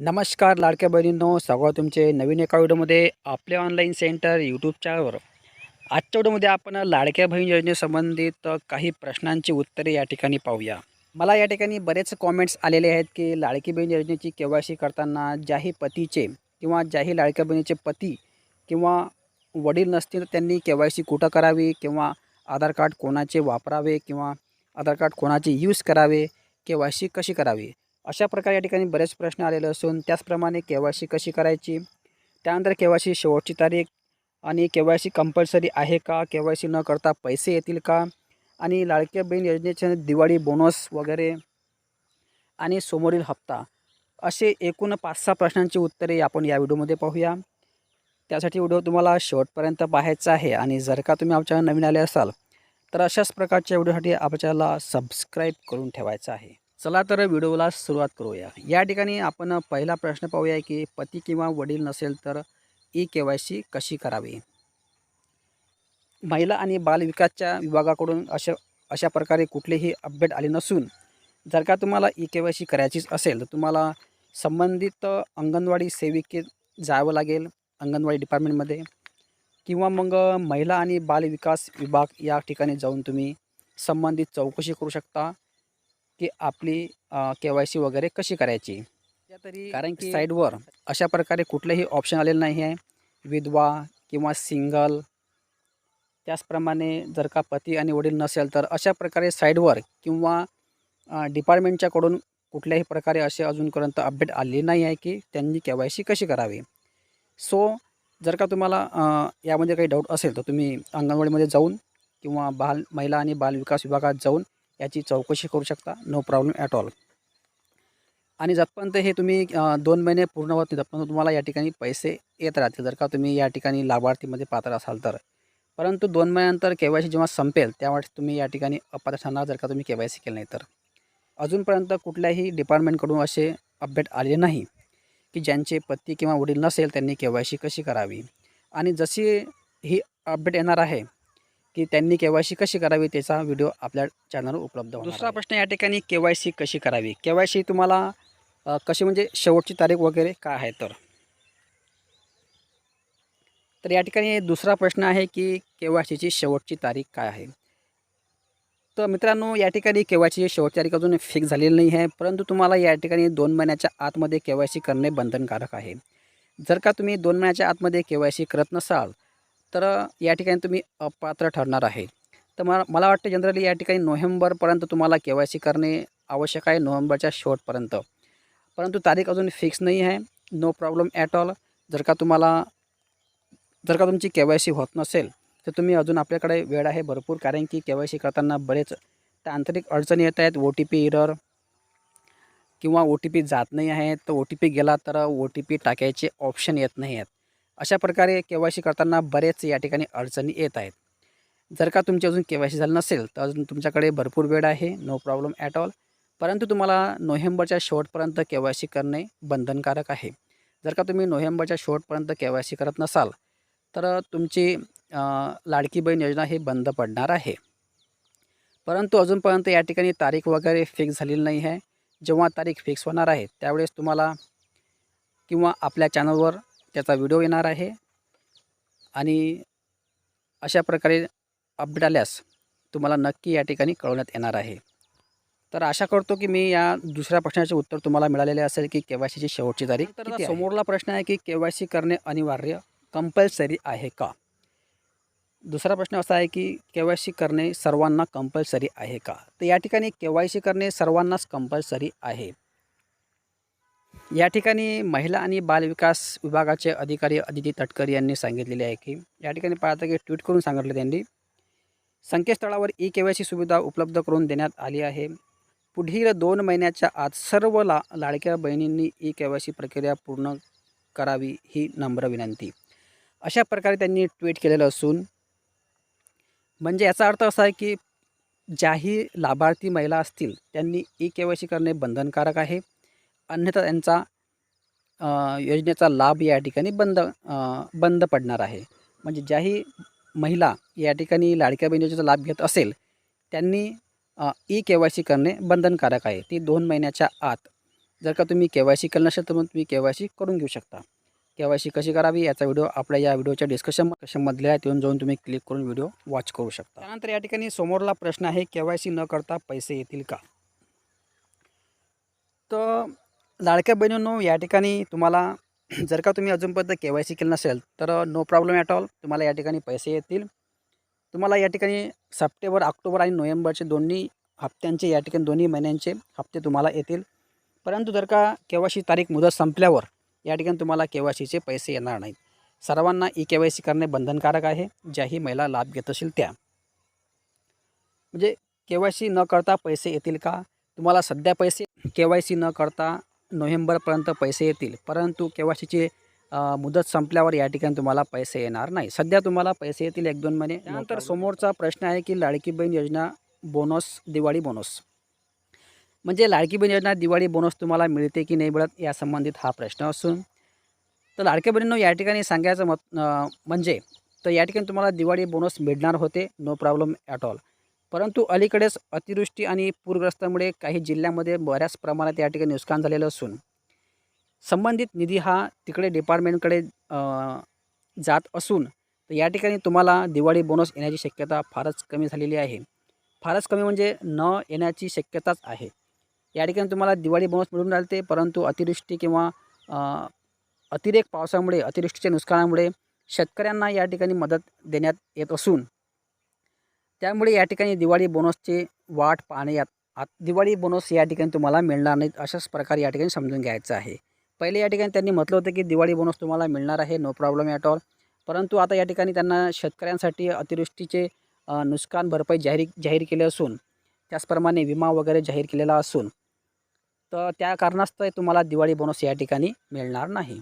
नमस्कार लाडक्या बहिणींनो स्वागत तुमचे नवीन एका व्हिडिओमध्ये आपले ऑनलाईन सेंटर यूट्यूब चॅनलवर आजच्या व्हिडिओमध्ये आपण लाडक्या बहीण योजनेसंबंधित काही प्रश्नांची उत्तरे या ठिकाणी पाहूया. मला या ठिकाणी बरेच कॉमेंट्स आलेले आहेत की लाडकी बहीण योजनेची के वाय सी करताना ज्याही पतीचे किंवा ज्याही लाडक्या बहिणीचे पती किंवा वडील नसतील तर त्यांनी के वाय सी कुठं करावी किंवा आधार कार्ड कोणाचे वापरावे किंवा आधार कार्ड कोणाचे यूज करावे के वाय सी कशी करावी? अशा प्रकारे या ठिकाणी बरेच प्रश्न आलेले असून त्याचप्रमाणे के वाय सी कशी करायची? त्यानंतर के वाय सी शेवटची तारीख आणि के वाय सी कंपल्सरी आहे का? के वाय सी न करता पैसे येतील का? आणि लाडक्या बहीण योजनेचे दिवाळी बोनस वगैरे आणि समोरील हप्ता असे एकूण पाच सहा प्रश्नांची उत्तरे आपण या व्हिडिओमध्ये पाहूया. त्यासाठी व्हिडिओ तुम्हाला शेवटपर्यंत पाहायचा आहे आणि जर का तुम्ही आमच्या नवीन आले असाल तर अशाच प्रकारच्या व्हिडिओसाठी आपल्याला सबस्क्राईब करून ठेवायचं आहे. चला तर व्हिडिओला सुरुवात करूया. या ठिकाणी आपण पहिला प्रश्न पाहूया की पती किंवा वडील नसेल तर ई के वाय सी कशी करावी? महिला आणि बालविकासच्या विभागाकडून अशा अशा प्रकारे कुठलेही अपडेट आले नसून जर का तुम्हाला ई के वाय सी करायचीच असेल तर तुम्हाला संबंधित अंगणवाडी सेविकेत जावं लागेल अंगणवाडी डिपार्टमेंटमध्ये. किंवा मग महिला आणि बालविकास विभाग या ठिकाणी जाऊन तुम्ही संबंधित चौकशी करू शकता. की आपली के वाय सी वगैरे कशी करायची? तरी कारण की साईडवर अशा प्रकारे कुठलंही ऑप्शन आलेलं नाही आहे. विधवा किंवा सिंगल त्याचप्रमाणे जर का पती आणि वडील नसेल तर अशा प्रकारे साईडवर किंवा डिपार्टमेंटच्याकडून कुठल्याही प्रकारे असे अजूनपर्यंत अपडेट आले नाही आहे की त्यांनी के वाय सी कशी करावी. सो जर का तुम्हाला यामध्ये काही डाऊट असेल तर तुम्ही अंगणवाडीमध्ये जाऊन किंवा बाल महिला आणि बालविकास विभागात जाऊन याची चौकशी करू शकता. नो प्रॉब्लेम ॲट ऑल आणि जतपर्यंत हे तुम्ही दोन महिने पूर्ण होत नाही जपंत तुम्हाला या ठिकाणी पैसे येत राहतील. जर का तुम्ही या ठिकाणी लाभार्थीमध्ये पात्र असाल तर. परंतु दोन महिन्यानंतर के वाय सी जेव्हा संपेल त्यावेळेस तुम्ही या ठिकाणी अपात्र ठरणार जर का तुम्ही के वाय सी केलं नाही तर. अजूनपर्यंत कुठल्याही डिपार्टमेंटकडून असे अपडेट आले नाही की ज्यांचे पती किंवा वडील नसेल त्यांनी के वाय सी कशी करावी. आणि जशी ही अपडेट येणार आहे की त्यांनी के वाय सी कशी करावी त्याचा व्हिडिओ आपल्या चॅनलवर उपलब्ध दुसरा प्रश्न या ठिकाणी के वाय सी कशी करावी? के वाय सी तुम्हाला कशी म्हणजे शेवटची तारीख वगैरे काय आहे तर? तर या ठिकाणी दुसरा प्रश्न आहे की के वाय सीची शेवटची तारीख काय आहे? तर मित्रांनो या ठिकाणी के वाय सीची शेवटची तारीख अजून फिक्स झालेली नाही आहे परंतु तुम्हाला या ठिकाणी दोन महिन्याच्या आतमध्ये के वाय सी करणे बंधनकारक आहे. जर का तुम्ही दोन महिन्याच्या आतमध्ये के वाय सी करत नसाल तर या ठिकाणी तुम्ही अपात्र ठरणार आहे. तर मला मला वाटतं जनरली या ठिकाणी नोव्हेंबरपर्यंत तुम्हाला के वाय सी करणे आवश्यक आहे नोव्हेंबरच्या शेवटपर्यंत परंतु तारीख अजून फिक्स नाही आहे. नो प्रॉब्लेम ॲट ऑल जर का तुम्हाला जर का तुमची के वाय सी होत नसेल तर तुम्ही अजून आपल्याकडे वेळ आहे भरपूर. कारण की के वाय सी करताना बरेच तांत्रिक अडचणी येत आहेत. ओ टी पी इरर किंवा ओ टी पी जात नाही आहे. तर ओ टी पी गेला तर ओ टी पी टाकायचे ऑप्शन येत नाही आहेत. अशा प्रकारे के वाय सी करताना बरेच या ठिकाणी अडचणी येत आहेत. जर का तुमची अजून के वाय सी झालं नसेल तर अजून तुमच्याकडे भरपूर वेळ आहे नो प्रॉब्लेम ॲट ऑल परंतु तुम्हाला नोव्हेंबरच्या शेवटपर्यंत के वाय सी करणे बंधनकारक आहे. जर का तुम्ही नोव्हेंबरच्या शेवटपर्यंत के वाय सी करत नसाल तर तुमची लाडकी बहीण योजना ही बंद पडणार आहे. परंतु अजूनपर्यंत या ठिकाणी तारीख वगैरे फिक्स झालेली नाही आहे. जेव्हा तारीख फिक्स होणार आहे त्यावेळेस तुम्हाला किंवा आपल्या चॅनलवर त्याचा व्हिडिओ येणार आहे. आणि अशा प्रकारे अपडेट आल्यास तुम्हाला नक्की या ठिकाणी कळवण्यात येणार आहे. तर आशा करतो की मी या दुसऱ्या प्रश्नाचे उत्तर तुम्हाला मिळालेले असेल की के वाय सीची शेवटची तारीख तर समोरला प्रश्न आहे की के वाय सी करणे अनिवार्य कंपल्सरी आहे का? दुसरा प्रश्न असा आहे की के वाय सी करणे सर्वांना कंपल्सरी आहे का? तर या ठिकाणी के वाय सी करणे सर्वांनाच कंपल्सरी आहे. या ठिकाणी महिला आणि बालविकास विभागाचे अधिकारी अदिती तटकरी यांनी सांगितलेले आहे की या ठिकाणी पाहता की ट्विट करून सांगितले त्यांनी संकेतस्थळावर ई के वाय सी सुविधा उपलब्ध करून देण्यात आली आहे. पुढील दोन महिन्याच्या आत सर्व ला लाडक्या बहिणींनी ई के वाय सी प्रक्रिया पूर्ण करावी ही नम्र विनंती. अशा प्रकारे त्यांनी ट्विट केलेलं असून म्हणजे याचा अर्थ असा आहे की ज्याही लाभार्थी महिला असतील त्यांनी ई के वाय सी करणे बंधनकारक आहे. अन्यथा त्यांचा योजनेचा लाभ या ठिकाणी बंद बंद पडणार आहे. म्हणजे ज्याही महिला या ठिकाणी लाडक्या बहीण योजनेचा लाभ घेत असेल त्यांनी ई के वाय सी करणे बंधनकारक आहे. ती दोन महिन्याच्या आत. जर का तुम्ही के वाय सी केलं नसेल तर मग तुम्ही के वाय सी करून घेऊ शकता. के वाय सी कशी करावी याचा व्हिडिओ आपल्या या व्हिडिओच्या डिस्कशन कशामधल्या आहे तिथून जाऊन तुम्ही क्लिक करून व्हिडिओ वॉच करू शकता. त्यानंतर या ठिकाणी समोरला प्रश्न आहे के वाय सी न करता पैसे येतील का? तर लाडक्या बहिणींनो या ठिकाणी तुम्हाला जर का तुम्ही अजूनपर्यंत के वाय सी केलं नसेल तर नो प्रॉब्लेम ॲट ऑल तुम्हाला या ठिकाणी पैसे येतील. तुम्हाला या ठिकाणी सप्टेंबर ऑक्टोबर आणि नोव्हेंबरचे दोन्ही हप्त्यांचे या ठिकाणी दोन्ही महिन्यांचे हप्ते तुम्हाला येतील. परंतु जर का के वाय सी तारीख मुदत संपल्यावर या ठिकाणी तुम्हाला के वाय सीचे पैसे येणार नाहीत. सर्वांना ई के वाय सी करणे बंधनकारक आहे. ज्याही महिला लाभ घेत असतील त्या. म्हणजे के वाय सी न करता पैसे येतील का? तुम्हाला सध्या पैसे के वाय सी न करता नोव्हेंबरपर्यंत पैसे येतील. परंतु के वाय सीचे मुदत संपल्यावर या ठिकाणी तुम्हाला पैसे येणार नाही. सध्या तुम्हाला पैसे येतील एक दोन महिने. त्यानंतर समोरचा प्रश्न आहे की लाडकी बहीण योजना बोनस दिवाळी बोनस. म्हणजे लाडकी बहीण योजना दिवाळी बोनस तुम्हाला मिळते की नाही मिळत या संबंधित हा प्रश्न असून. तर लाडक्या बहिणींनो या ठिकाणी सांगायचं मत म्हणजे तर या ठिकाणी तुम्हाला दिवाळी बोनस मिळणार होते. No problem at all. परंतु अलीकडेच अतिवृष्टी आणि पूरग्रस्तामुळे काही जिल्ह्यामध्ये बऱ्याच प्रमाणात या ठिकाणी नुकसान झालेलं असून संबंधित निधी हा तिकडे डिपार्टमेंटकडे जात असून तर या ठिकाणी तुम्हाला दिवाळी बोनस येण्याची शक्यता फारच कमी झालेली आहे. फारच कमी म्हणजे न येण्याची शक्यताच आहे. या ठिकाणी तुम्हाला दिवाळी बोनस मिळून राहते परंतु अतिवृष्टी किंवा अतिरेक पावसामुळे अतिवृष्टीच्या नुकसानामुळे शेतकऱ्यांना या ठिकाणी मदत देण्यात येत असून त्यामुळे या ठिकाणी दिवाळी बोनसचे वाट पाहणे यात आत दिवाळी बोनस या ठिकाणी तुम्हाला मिळणार नाहीत अशाच प्रकारे या ठिकाणी समजून घ्यायचं आहे. पहिले या ठिकाणी त्यांनी म्हटलं होतं की दिवाळी बोनस तुम्हाला मिळणार आहे नो प्रॉब्लेम ॲट ऑल परंतु आता या ठिकाणी त्यांना शेतकऱ्यांसाठी अतिवृष्टीचे नुकसान भरपाई जाहीर जाहीर केले असून त्याचप्रमाणे विमा वगैरे जाहीर केलेला असून तर त्या कारणास्तव तुम्हाला दिवाळी बोनस या ठिकाणी मिळणार नाही.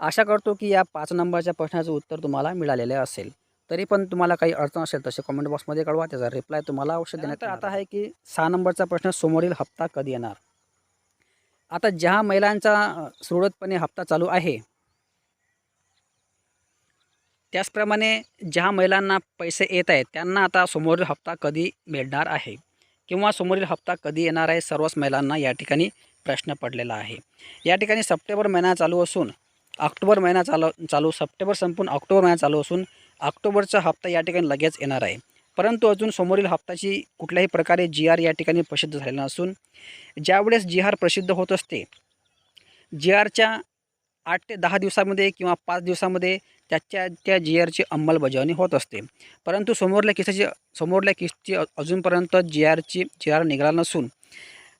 आशा करतो की या पाच नंबरच्या प्रश्नाचं उत्तर तुम्हाला मिळालेलं असेल. तरी पण तुम्हाला काही अडचण असेल तसे कमेंट बॉक्समध्ये कळवा. त्याचा रिप्लाय तुम्हाला अवश्य देण्यात आता आहे. की सहा नंबरचा प्रश्न समोरील हप्ता कधी येणार? आता ज्या महिलांचा सुरळीतपणे हप्ता चालू आहे त्याचप्रमाणे ज्या महिलांना पैसे येत आहेत त्यांना आता समोरील हप्ता कधी मिळणार आहे? किंवा समोरील हप्ता कधी येणार आहे? सर्वच महिलांना या ठिकाणी प्रश्न पडलेला आहे. या ठिकाणी सप्टेंबर महिना चालू असून ऑक्टोबर महिना चालू चालू सप्टेंबर संपून ऑक्टोबर महिना चालू असून ऑक्टोबरचा हप्ता या ठिकाणी लगेच येणार आहे. परंतु अजून समोरील हप्त्याची कुठल्याही प्रकारे जी आर या ठिकाणी प्रसिद्ध झालेला नसून ज्यावेळेस जी आर प्रसिद्ध होत असते जी आरच्या आठ ते दहा दिवसामध्ये किंवा पाच दिवसामध्ये त्याच्या त्या जी आरची अंमलबजावणी होत असते. परंतु समोरल्या केसाची समोरल्या केसची अजूनपर्यंत जी आरची जी आर निघाला नसून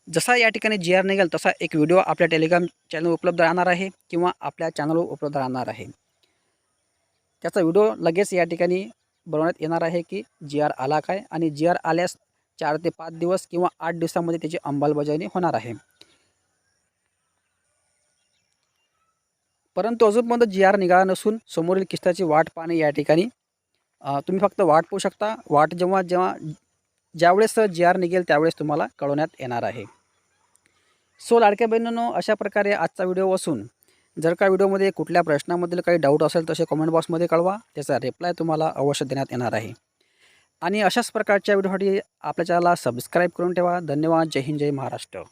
जसा या ठिकाणी जी आर निघेल तसा एक व्हिडिओ आपल्या टेलिग्राम चॅनल उपलब्ध राहणार आहे किंवा आपल्या चॅनलवर उपलब्ध राहणार आहे. त्याचा व्हिडिओ लगेच या ठिकाणी बनवण्यात येणार आहे की जी आर आला काय आणि जी आर आल्यास चार ते पाच दिवस किंवा आठ दिवसामध्ये त्याची अंमलबजावणी होणार आहे. परंतु अजूनपर्यंत जी आर निघाला नसून समोरील किस्ताची वाट पाहणे या ठिकाणी तुम्ही फक्त वाट पाहू शकता. वाट जेव्हा जेव्हा ज्यावेळेस जी आर निघेल त्यावेळेस तुम्हाला कळवण्यात येणार आहे. सो लाडक्या बहिणींनो अशा प्रकारे आजचा व्हिडिओ असून जर का व्हिडिओमध्ये कुठल्या प्रश्नामधील काही डाऊट असेल तसे कमेंट बॉक्समध्ये कळवा. त्याचा रिप्लाय तुम्हाला अवश्य देण्यात येणार आहे. आणि अशाच प्रकारच्या व्हिडिओसाठी आपल्या चॅनलला सबस्क्राईब करून ठेवा. धन्यवाद. जय हिंद. जय महाराष्ट्र.